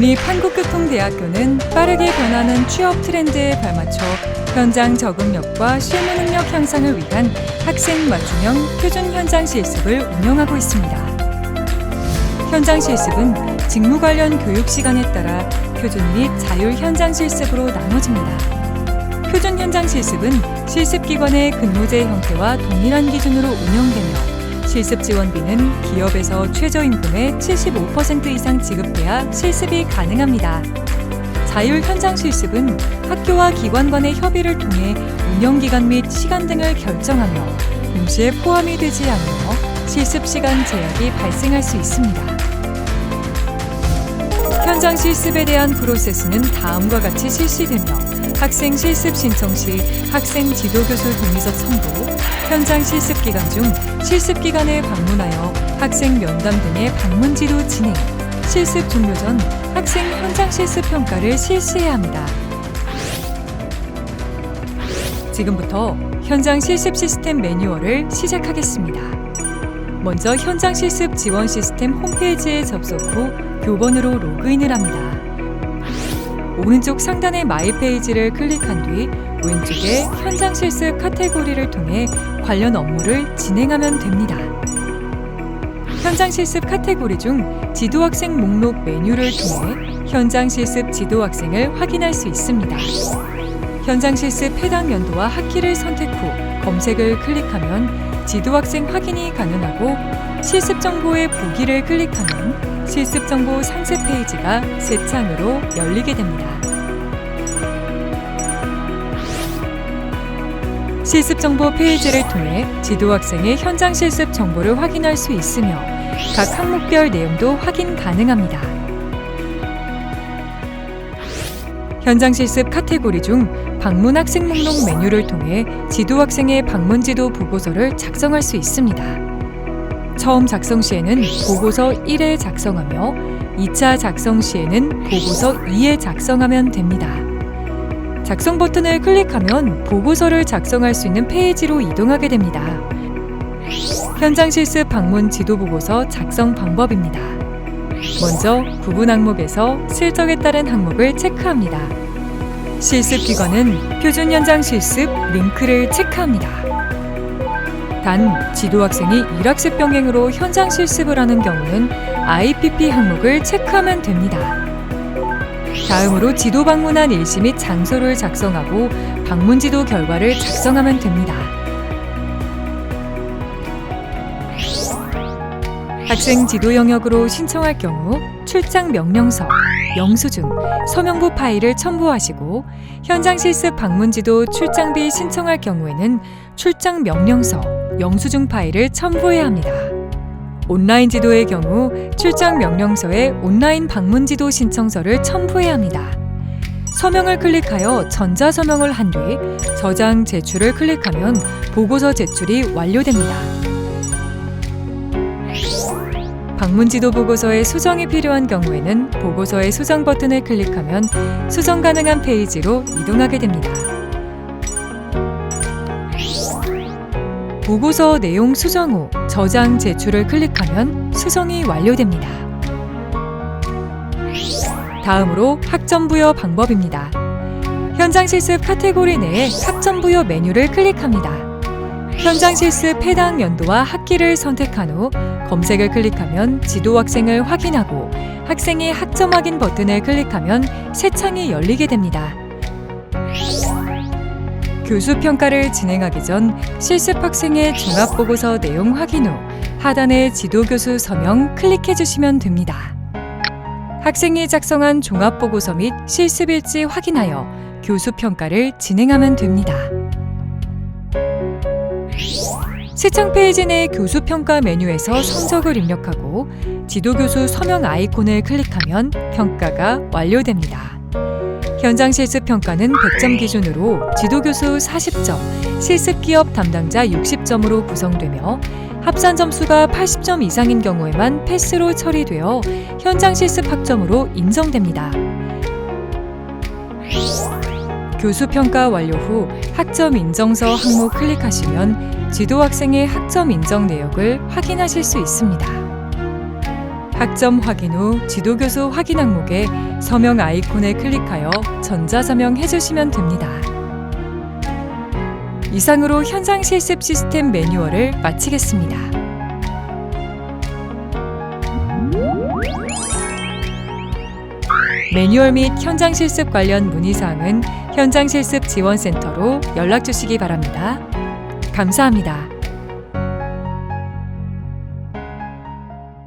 국립한국교통대학교는 빠르게 변하는 취업 트렌드에 발맞춰 현장 적응력과 실무 능력 향상을 위한 학생 맞춤형 표준 현장 실습을 운영하고 있습니다. 현장 실습은 직무 관련 교육 시간에 따라 표준 및 자율 현장 실습으로 나눠집니다. 표준 현장 실습은 실습 기관의 근무제 형태와 동일한 기준으로 운영되며 실습 지원비는 기업에서 최저임금의 75% 이상 지급돼야 실습이 가능합니다. 자율 현장 실습은 학교와 기관 간의 협의를 통해 운영 기간 및 시간 등을 결정하며 동시에 포함이 되지 않으며 실습 시간 제약이 발생할 수 있습니다. 현장 실습에 대한 프로세스는 다음과 같이 실시되며 학생 실습 신청 시 학생 지도교수 동의서 첨부, 현장 실습 기간 중 실습 기간에 방문하여 학생 면담 등의 방문 지도 진행, 실습 종료 전 학생 현장 실습 평가를 실시해야 합니다. 지금부터 현장 실습 시스템 매뉴얼을 시작하겠습니다. 먼저 현장 실습 지원 시스템 홈페이지에 접속 후 교본으로 로그인을 합니다. 오른쪽 상단의 마이 페이지를 클릭한 뒤 왼쪽에 현장 실습 카테고리를 통해 관련 업무를 진행하면 됩니다. 현장 실습 카테고리 중 지도 학생 목록 메뉴를 통해 현장 실습 지도 학생을 확인할 수 있습니다. 현장 실습 해당 연도와 학기를 선택 후 검색을 클릭하면 지도 학생 확인이 가능하고 실습 정보의 보기를 클릭하면 실습 정보 상세 페이지가 새 창으로 열리게 됩니다. 실습 정보 페이지를 통해 지도 학생의 현장 실습 정보를 확인할 수 있으며 각 항목별 내용도 확인 가능합니다. 현장 실습 카테고리 중 방문 학생 목록 메뉴를 통해 지도 학생의 방문 지도 보고서를 작성할 수 있습니다. 처음 작성 시에는 보고서 1회 작성하며 2차 작성 시에는 보고서 2회 작성하면 됩니다. 작성 버튼을 클릭하면 보고서를 작성할 수 있는 페이지로 이동하게 됩니다. 현장 실습 방문 지도 보고서 작성 방법입니다. 먼저 구분 항목에서 실적에 따른 항목을 체크합니다. 실습 기관은 표준 현장 실습 링크를 체크합니다. 단 지도 학생이 일학습 병행으로 현장 실습을 하는 경우는 IPP 항목을 체크하면 됩니다. 다음으로 지도 방문한 일시 및 장소를 작성하고 방문 지도 결과를 작성하면 됩니다. 학생 지도 영역으로 신청할 경우 출장 명령서, 영수증, 서명부 파일을 첨부하시고 현장 실습 방문 지도 출장비 신청할 경우에는 출장 명령서, 영수증 파일을 첨부해야 합니다. 온라인 지도의 경우 출장 명령서에 온라인 방문 지도 신청서를 첨부해야 합니다. 서명을 클릭하여 전자 서명을 한 뒤 저장 제출을 클릭하면 보고서 제출이 완료됩니다. 방문 지도 보고서에 수정이 필요한 경우에는 보고서의 수정 버튼을 클릭하면 수정 가능한 페이지로 이동하게 됩니다. 보고서 내용 수정 후 저장 제출을 클릭하면 수정이 완료됩니다. 다음으로 학점 부여 방법입니다. 현장 실습 카테고리 내에 학점 부여 메뉴를 클릭합니다. 현장 실습 해당 연도와 학기를 선택한 후 검색을 클릭하면 지도 학생을 확인하고 학생의 학점 확인 버튼을 클릭하면 새 창이 열리게 됩니다. 교수 평가를 진행하기 전 실습 학생의 종합 보고서 내용 확인 후 하단의 지도 교수 서명 클릭해 주시면 됩니다. 학생이 작성한 종합 보고서 및 실습 일지 확인하여 교수 평가를 진행하면 됩니다. 시청 페이지 내 교수 평가 메뉴에서 성적을 입력하고 지도 교수 서명 아이콘을 클릭하면 평가가 완료됩니다. 현장 실습 평가는 100점 기준으로 지도 교수 40점, 실습 기업 담당자 60점으로 구성되며 합산 점수가 80점 이상인 경우에만 패스로 처리되어 현장 실습 학점으로 인정됩니다. 교수 평가 완료 후 학점 인정서 항목 클릭하시면 지도 학생의 학점 인정 내역을 확인하실 수 있습니다. 학점 확인 후 지도교수 확인 항목에 서명 아이콘을 클릭하여 전자서명 해주시면 됩니다. 이상으로 현장 실습 시스템 매뉴얼을 마치겠습니다. 매뉴얼 및 현장 실습 관련 문의사항은 현장 실습 지원센터로 연락 주시기 바랍니다. 감사합니다.